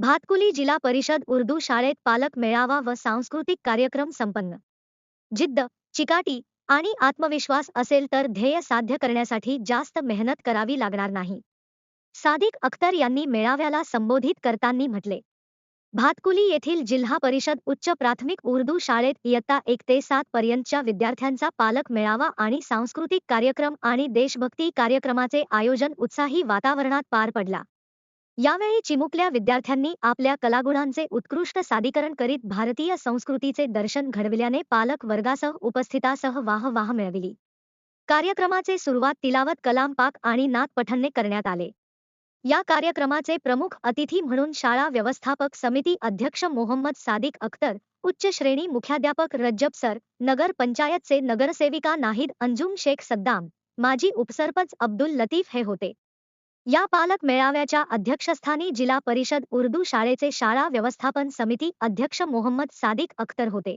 भातकुली जिल्हा परिषद उर्दू शाळेत पालक मेळावा व सांस्कृतिक कार्यक्रम संपन्न. जिद्द चिकाटी आणि आत्मविश्वास असेल तर ध्येय साध्य करण्यासाठी जास्त मेहनत करावी लागणार नाही. सादिक अख्तर यांनी मेळाव्याला संबोधित करताना म्हटले भातकुली येथील जिल्हा परिषद उच्च प्राथमिक उर्दू शाळेत इयत्ता एक ते सात पर्यंतच्या विद्यार्थ्यांचा पालक मेळावा आणि सांस्कृतिक कार्यक्रम आणि देशभक्ती कार्यक्रमाचे आयोजन उत्साही वातावरणात पार पडला. यावेळी चिमुकल्या विद्यार्थ्यांनी आपल्या कलागुणांचे उत्कृष्ट सादीकरण करीत भारतीय संस्कृतीचे दर्शन घडविल्याने पालक वर्गासह उपस्थितासह वाह वाह मिळविली. कार्यक्रमाचे सुरुवात तिलावत कलाम पाक आणि नात पठणने करण्यात आले. या कार्यक्रमाचे प्रमुख अतिथी म्हणून शाळा व्यवस्थापक समिती अध्यक्ष मोहम्मद सादिक अख्तर उच्च श्रेणी मुख्याध्यापक रज्जब सर नगर पंचायतचे नगरसेविका नाहिद अंजुम शेख सद्दाम माजी उपसरपंच अब्दुल लतीफ हे होते. या पालक मेळाव्याच्या अध्यक्षस्थानी जिल्हा परिषद उर्दू शाळेचे शाळा व्यवस्थापन समिती अध्यक्ष मोहम्मद सादिक अख्तर होते.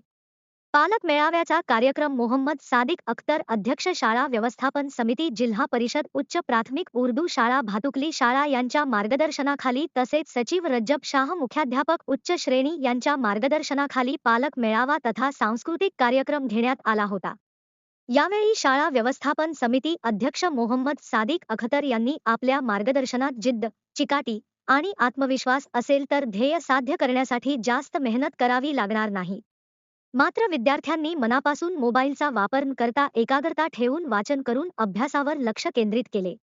पालक मेळाव्याचा कार्यक्रम मोहम्मद सादिक अख्तर अध्यक्ष शाळा व्यवस्थापन समिती जिल्हा परिषद उच्च प्राथमिक उर्दू शाळा भातुकली शाळा यांच्या मार्गदर्शनाखाली तसेच सचिव रज्जब शाह मुख्याध्यापक उच्च श्रेणी यांच्या मार्गदर्शनाखाली पालक मेळावा तथा सांस्कृतिक कार्यक्रम घेण्यात आला होता. यावेळी शाळा व्यवस्थापन समिती अध्यक्ष मोहम्मद सादिक अखतर यांनी आपल्या मार्गदर्शनात जिद्द चिकाटी आणि आत्मविश्वास असेल तर ध्येय साध्य करण्यासाठी जास्त मेहनत करावी लागणार नाही. मात्र विद्यार्थ्यांनी मनापासून मोबाईलचा वापर करता एकाग्रता ठेवून वाचन करून अभ्यासावर लक्ष केंद्रित केले.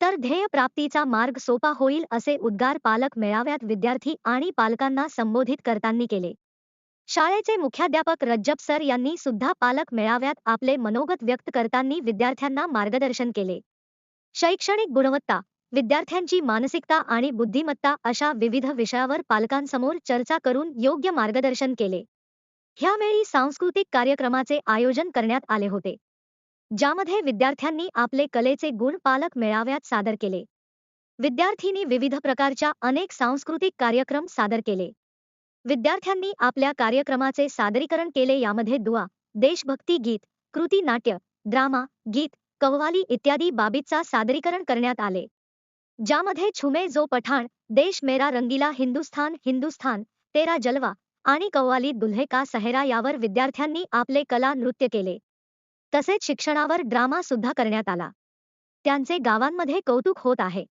तर ध्येय प्राप्तीचा मार्ग सोपा होईल असे उद्गार पालक मेळाव्यात विद्यार्थी आणि पालकांना संबोधित करताना केले. शाळेचे मुख्याध्यापक रज्जब सर यांनी सुद्धा पालक मेळाव्यात आपले मनोगत व्यक्त करताना विद्यार्थ्यांना मार्गदर्शन केले. शैक्षणिक गुणवत्ता विद्यार्थ्यांची मानसिकता आणि बुद्धिमत्ता अशा विविध विषयावर पालकांसमोर चर्चा करून योग्य मार्गदर्शन केले. ह्यावेळी सांस्कृतिक कार्यक्रमाचे आयोजन करण्यात आले होते. ज्यामध्ये विद्यार्थ्यांनी आपले कलेचे गुण पालक मेळाव्यात सादर केले. विद्यार्थींनी विविध प्रकारच्या अनेक सांस्कृतिक कार्यक्रम सादर केले. विद्यार्थ्यांनी आपल्या कार्यक्रमाचे सादरीकरण केले यामध्ये दुआ देशभक्ती गीत कृती नाट्य ड्रामा गीत कव्वाली इत्यादी बाबीचा सादरीकरण करण्यात आले. ज्यामध्ये छुमे जो पठाण देश मेरा रंगीला हिंदुस्थान हिंदुस्थान तेरा जलवा आणि कव्वाली दुल्हे का सहेरा यावर विद्यार्थ्यांनी आपले कला नृत्य केले. तसेच शिक्षणावर ड्रामा सुद्धा करण्यात आला. त्यांचे गावांमध्ये कौतुक होत आहे.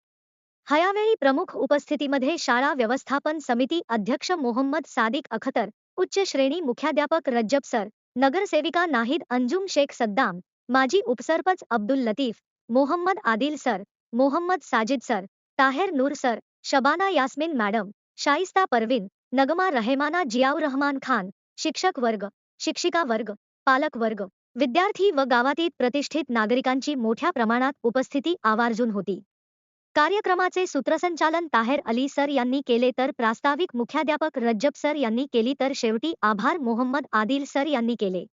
हयावेळी प्रमुख उपस्थितीमध्ये शाळा व्यवस्थापन समिती अध्यक्ष मोहम्मद सादिक अखतर उच्च श्रेणी मुख्याध्यापक रज्जब सर नगरसेविका नाहिद अंजुम शेख सद्दाम माजी उपसरपंच Abdul Latif Mohammed Adil sir Mohammed Sajid sir Taher Noor sir Shabana Yasmin madam Shaista Parveen Nagma Rahemana Ziau Rahman Khan शिक्षक वर्ग शिक्षिका वर्ग पालक वर्ग विद्यार्थी व गावातील प्रतिष्ठित नागरिकांची मोठ्या प्रमाणात उपस्थिती आवर्जून होती. कार्यक्रमाचे सूत्रसंचालन ताहेर अली सर यांनी केले तर प्रास्ताविक मुख्याध्यापक रज्जब सर यांनी केली तर शेवटी आभार मोहम्मद आदिल सर यांनी केले.